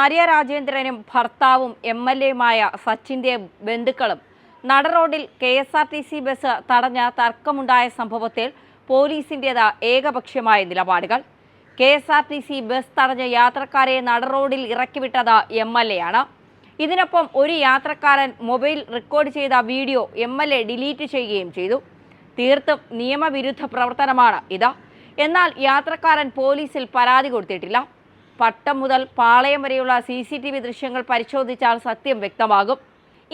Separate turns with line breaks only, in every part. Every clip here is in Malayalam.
ആര്യ രാജേന്ദ്രനും ഭർത്താവും എം എൽ എയുമായ സച്ചിന്റെ ബന്ധുക്കളും നട റോഡിൽ K S R T C bus തടഞ്ഞ തർക്കമുണ്ടായ സംഭവത്തിൽ പോലീസിന്റേത് ഏകപക്ഷീയമായ നിലപാടുകൾ. K S R T C bus തടഞ്ഞ യാത്രക്കാരെ നട റോഡിൽ ഇറക്കിവിട്ടത് എം എൽ എ ആണ് ഇതിനൊപ്പം ഒരു യാത്രക്കാരൻ മൊബൈൽ റെക്കോർഡ് ചെയ്ത video M L A delete ചെയ്യുകയും ചെയ്തു. തീർത്തും നിയമവിരുദ്ധ പ്രവർത്തനമാണ് ഇത്. എന്നാൽ യാത്രക്കാരൻ പോലീസിൽ പരാതി കൊടുത്തിട്ടില്ല. പട്ടം മുതൽ പാളയം വരെയുള്ള സി സി ടി വി ദൃശ്യങ്ങൾ പരിശോധിച്ചാൽ സത്യം വ്യക്തമാകും.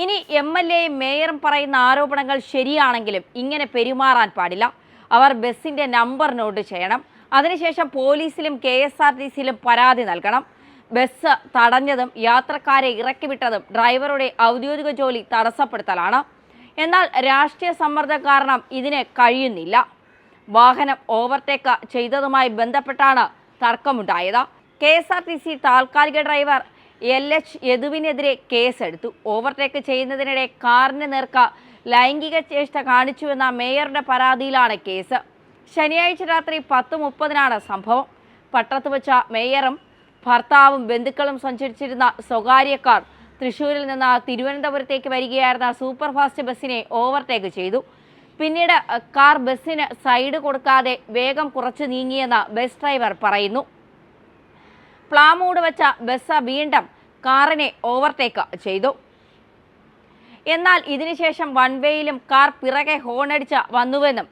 ഇനി എം എൽ എയും മേയറും പറയുന്ന ആരോപണങ്ങൾ ശരിയാണെങ്കിലും ഇങ്ങനെ പെരുമാറാൻ പാടില്ല. അവർ ബസ്സിന്റെ നമ്പർ നോട്ട് ചെയ്യണം. അതിനുശേഷം പോലീസിലും കെ എസ് ആർ ടി സിയിലും പരാതി നൽകണം. ബസ് തടഞ്ഞതും യാത്രക്കാരെ ഇറക്കിവിട്ടതും ഡ്രൈവറുടെ ഔദ്യോഗിക ജോലി തടസ്സപ്പെടുത്തലാണ്. എന്നാൽ രാഷ്ട്രീയ സമ്മർദ്ദം കാരണം ഇതിന് കഴിയുന്നില്ല. വാഹനം ഓവർടേക്ക് ചെയ്തതുമായി ബന്ധപ്പെട്ടാണ് തർക്കമുണ്ടായത്. K S R T C താൽക്കാലിക ഡ്രൈവർ എൽ എച്ച് യദുവിനെതിരെ കേസെടുത്തു. ഓവർടേക്ക് ചെയ്യുന്നതിനിടെ കാറിന് നേർക്ക ലൈംഗിക ചേഷ്ട കാണിച്ചുവെന്ന മേയറുടെ പരാതിയിലാണ് കേസ്. ശനിയാഴ്ച രാത്രി പത്ത് മുപ്പതിനാണ് സംഭവം. പട്ടത്ത് വച്ച മേയറും ഭർത്താവും ബന്ധുക്കളും സഞ്ചരിച്ചിരുന്ന സ്വകാര്യ കാർ തൃശൂരിൽ നിന്ന് തിരുവനന്തപുരത്തേക്ക് വരികയായിരുന്ന സൂപ്പർ ഫാസ്റ്റ് ബസ്സിനെ ഓവർടേക്ക് ചെയ്തു. പിന്നീട് കാർ ബസ്സിന് സൈഡ് കൊടുക്കാതെ വേഗം കുറച്ച് നീങ്ങിയെന്ന് ബസ് ഡ്രൈവർ പറയുന്നു. പ്ലാമൂട് വച്ച ബസ് വീണ്ടും കാറിനെ ഓവർടേക്ക് ചെയ്തു. എന്നാൽ ഇതിനുശേഷം വൺവേയിലും കാർ പിറകെ ഹോണടിച്ച് വന്നുവെന്നും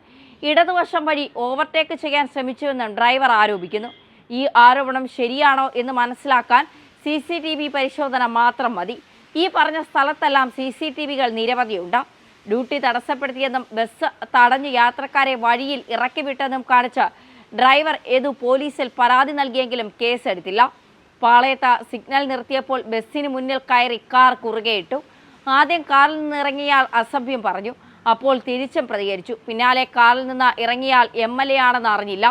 ഇടതുവശം വഴി ഓവർടേക്ക് ചെയ്യാൻ ശ്രമിച്ചുവെന്നും ഡ്രൈവർ ആരോപിക്കുന്നു. ഈ ആരോപണം ശരിയാണോ എന്ന് മനസ്സിലാക്കാൻ സി സി ടി വി പരിശോധന മാത്രം മതി. ഈ പറഞ്ഞ സ്ഥലത്തെല്ലാം സി സി ടി വികൾ നിരവധിയുണ്ട്. ഡ്യൂട്ടി തടസ്സപ്പെടുത്തിയെന്നും ബസ് തടഞ്ഞ് യാത്രക്കാരെ വഴിയിൽ ഇറക്കിവിട്ടെന്നും കാണിച്ച് ഡ്രൈവർ ഏതു പോലീസിൽ പരാതി നൽകിയെങ്കിലും കേസെടുത്തില്ല. പാളയത്ത സിഗ്നൽ നിർത്തിയപ്പോൾ ബസ്സിന് മുന്നിൽ കയറി കാർ കുറുകെയിട്ടു ആദ്യം കാറിൽ നിന്ന് ഇറങ്ങിയാൽ അസഭ്യം പറഞ്ഞു. അപ്പോൾ തിരിച്ചും പ്രതികരിച്ചു. പിന്നാലെ കാറിൽ നിന്ന് ഇറങ്ങിയാൽ എം എൽ എ ആണെന്ന് അറിഞ്ഞില്ല.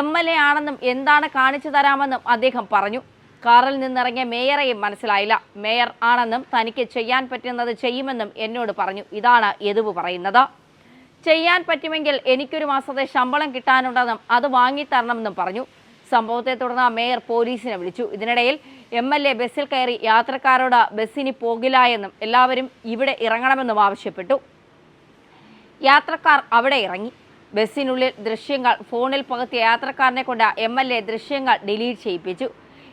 എം എൽ എ ആണെന്നും എന്താണ് കാണിച്ചു തരാമെന്നും അദ്ദേഹം പറഞ്ഞു. കാറിൽ നിന്നിറങ്ങിയ മേയറെയും മനസ്സിലായില്ല. മേയർ ആണെന്നും തനിക്ക് ചെയ്യാൻ പറ്റുന്നത് ചെയ്യുമെന്നും എന്നോട് പറഞ്ഞു. ഇതാണ് യദുവ് പറയുന്നത്. ചെയ്യാൻ പറ്റുമെങ്കിൽ എനിക്കൊരു മാസത്തെ ശമ്പളം കിട്ടാനുണ്ടെന്നും അത് വാങ്ങിത്തരണമെന്നും പറഞ്ഞു. സംഭവത്തെ തുടർന്ന് മേയർ പോലീസിനെ വിളിച്ചു. ഇതിനിടയിൽ എം എൽ എ ബസ്സിൽ കയറി യാത്രക്കാരോട് ബസ്സിനി പോകില്ല എന്നും എല്ലാവരും ഇവിടെ ഇറങ്ങണമെന്നും ആവശ്യപ്പെട്ടു. യാത്രക്കാർ അവിടെ ഇറങ്ങി. ബസ്സിനുള്ളിൽ ദൃശ്യങ്ങൾ ഫോണിൽ പകർത്തിയ യാത്രക്കാരനെ കൊണ്ട് എം എൽ എ ദൃശ്യങ്ങൾ ഡിലീറ്റ് ചെയ്യിപ്പിച്ചു.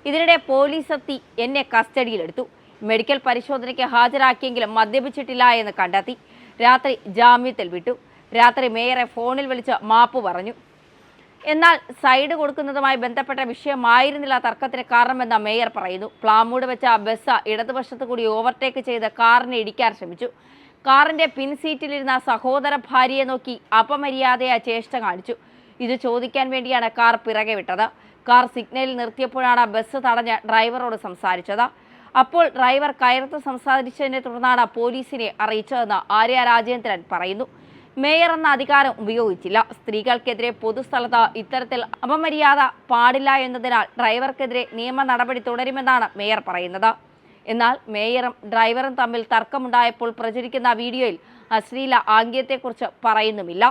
ഇതിനിടെ പോലീസ് എത്തി എന്നെ കസ്റ്റഡിയിലെടുത്തു. മെഡിക്കൽ പരിശോധനയ്ക്ക് ഹാജരാക്കിയെങ്കിലും മദ്യപിച്ചിട്ടില്ല എന്ന് കണ്ടെത്തി. രാത്രി ജാമ്യത്തിൽ വിട്ടു. രാത്രി മേയറെ ഫോണിൽ വിളിച്ച് മാപ്പ് പറഞ്ഞു. എന്നാൽ സൈഡ് കൊടുക്കുന്നതുമായി ബന്ധപ്പെട്ട വിഷയമായിരുന്നില്ല തർക്കത്തിന് കാരണമെന്ന മേയർ പറയുന്നു. പ്ലാമൂട് വെച്ച ബസ് ഇടതുവശത്ത് കൂടി ഓവർടേക്ക് ചെയ്ത് കാറിനെ ഇടിക്കാൻ ശ്രമിച്ചു. കാറിന്റെ പിൻ സീറ്റിലിരുന്ന സഹോദര ഭാര്യയെ നോക്കി അപമര്യാദയ ചേഷ്ട കാണിച്ചു. ഇത് ചോദിക്കാൻ വേണ്ടിയാണ് കാർ പിറകെ വിട്ടത്. കാർ സിഗ്നലിൽ നിർത്തിയപ്പോഴാണ് ബസ് തടഞ്ഞ ഡ്രൈവറോട് സംസാരിച്ചത്. അപ്പോൾ ഡ്രൈവർ കയർത്ത് സംസാരിച്ചതിനെ തുടർന്നാണ് പോലീസിനെ അറിയിച്ചതെന്ന് ആര്യ രാജേന്ദ്രൻ പറയുന്നു. മേയർ എന്ന അധികാരം ഉപയോഗിച്ചില്ല. സ്ത്രീകൾക്കെതിരെ പൊതുസ്ഥലത്ത് ഇത്തരത്തിൽ അപമര്യാദ പാടില്ല എന്നതിനാൽ ഡ്രൈവർക്കെതിരെ നിയമ നടപടി തുടരുമെന്നാണ് മേയർ പറയുന്നത്. എന്നാൽ മേയറും ഡ്രൈവറും തമ്മിൽ തർക്കമുണ്ടായപ്പോൾ പ്രചരിക്കുന്ന വീഡിയോയിൽ അശ്ലീല ആംഗ്യത്തെക്കുറിച്ച് പറയുന്നുമില്ല.